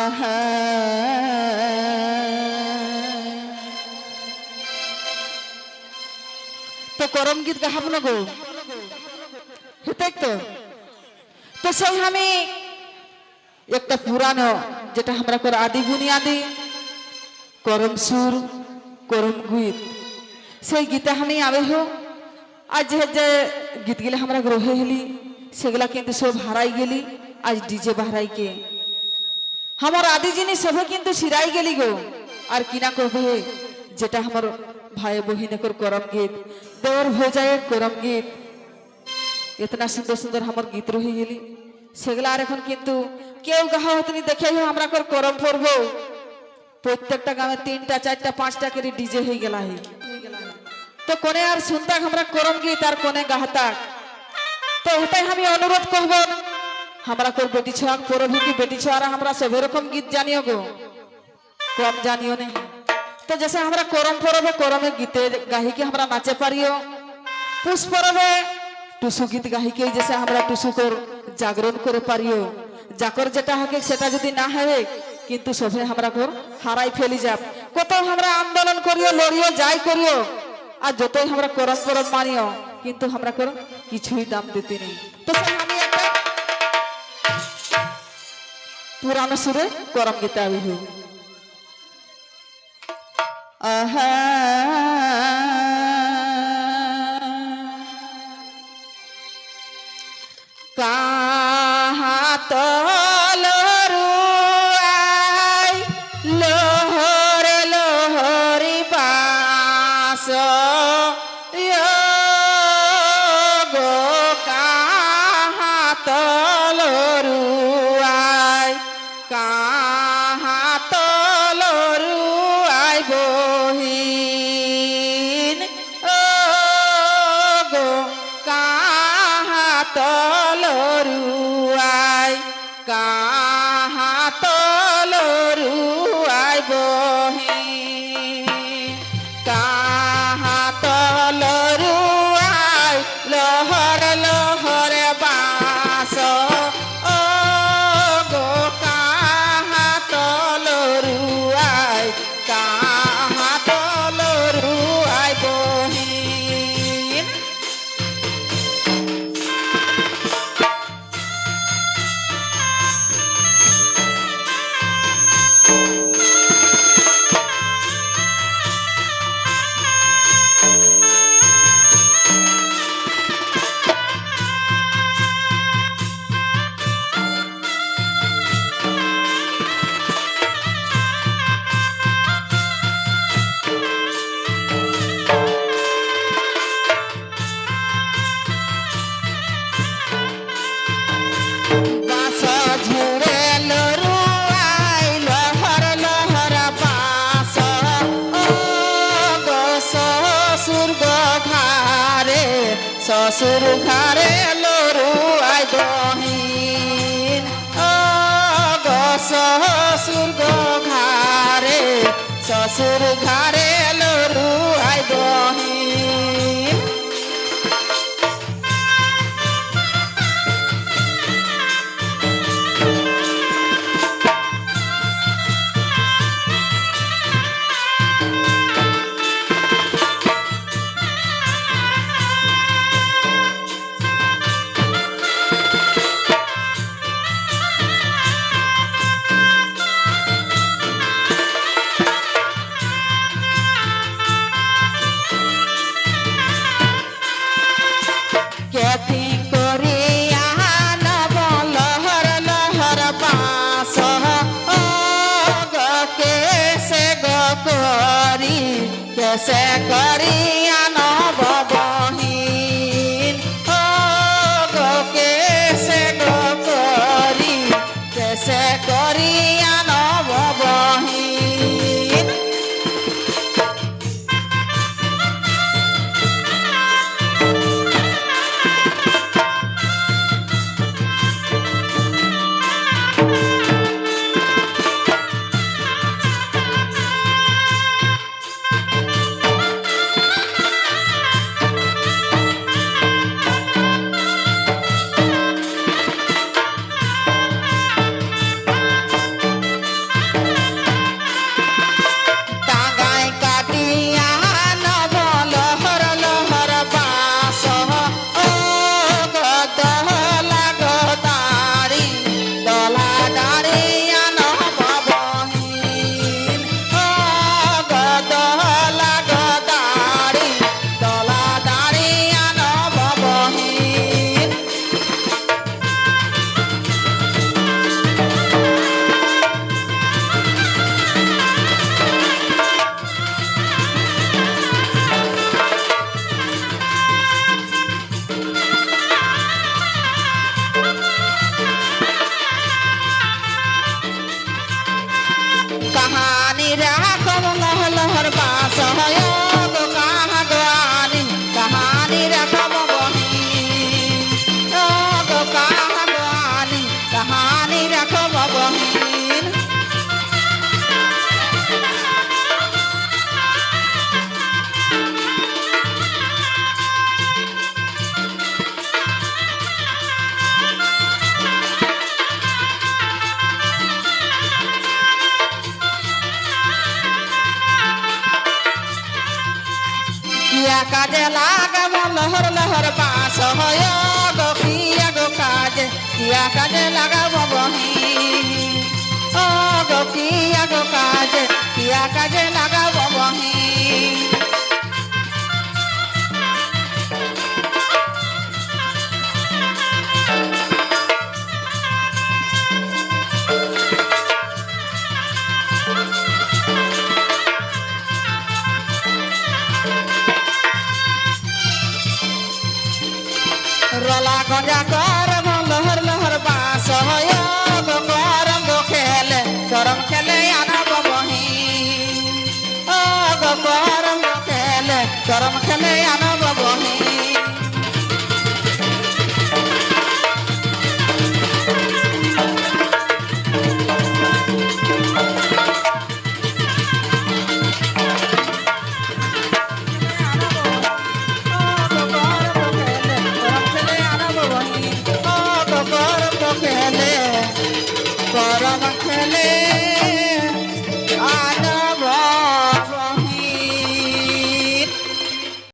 আহা। তো করম গীত গাহাব না গো? হেতাই তো। তো সেই আমি একটা পুরানো, যেটা আমরা করে আদি বুনিয়াদি করম সুর, করম গীত। সেই গীতে আমি আবে আজ যে যে গীতগুলো আমরা গ্রহে হেলি, সেগুলা কিন্তু সব হারাই গেলি। আজ ডিজে বাহারাই কে আমার আদি জিনিস সবে কিন্তু সিরাই গেলি গো আর কিনা করবে যেটা আমার ভাই বহিনকর করম গীত দেওয়ার হয়ে যায় করম গীত ইতনা সুন্দর সুন্দর আমার গীত রয়ে গেলি সেগুলা আর এখন কিন্তু কেউ গাহা হতনি দেখে আমরা কর করম পড়ব প্রত্যেকটা গ্রামে তিনটা চারটা পাঁচটা করে ডিজে হয়ে গেলা তো কোনে আর শুনতাক আমরা করম গীত আর কোনে গাহতাক তো ওটাই আমি অনুরোধ করব আমরা কর বেটি ছোয়া করবি কি বেটি ছোয়ারা আমরা সব রকম গীত জানিও গো কম জানিও নে তো जैसे আমরা করম পরবে করমে গীতে গাহিকে আমরা নাচে পারিও পুষ পরবে টুসু গীত গাহিকে जैसे আমরা টুসু কর জাগরণ করে পারিও জাকর যেটা হকে সেটা যদি না হবে কিন্তু সবে আমরা কর হারাই ফেলি যাব কত আমরা আন্দোলন করিও লড়িও যাই করিও আর যতই আমরা করম করম মানিও কিন্তু আমরা কর কিছুই দাম দিতে নেই তো সেই আমি পুরানো সুরে করম গীতে আবি হই। আহা। কাহা তলরু কাহা তলরু আই কাহা তলরু আই শ্বশুর ঘরে লরু আই দহিন। ও গো শ্বশুর গো ঘরে শ্বশুর ঘরে লরু আই বহিন গো কেসে গো করি কেসে করি আনব কাজে লাগাব লহর লহর বাঁশ হয় গো পিয়া গো কাজে, কিয়া কাজে লাগাব বহি। ও গো পিয়া গো কাজে, কিয়া কাজে লাগ রলা গজা করম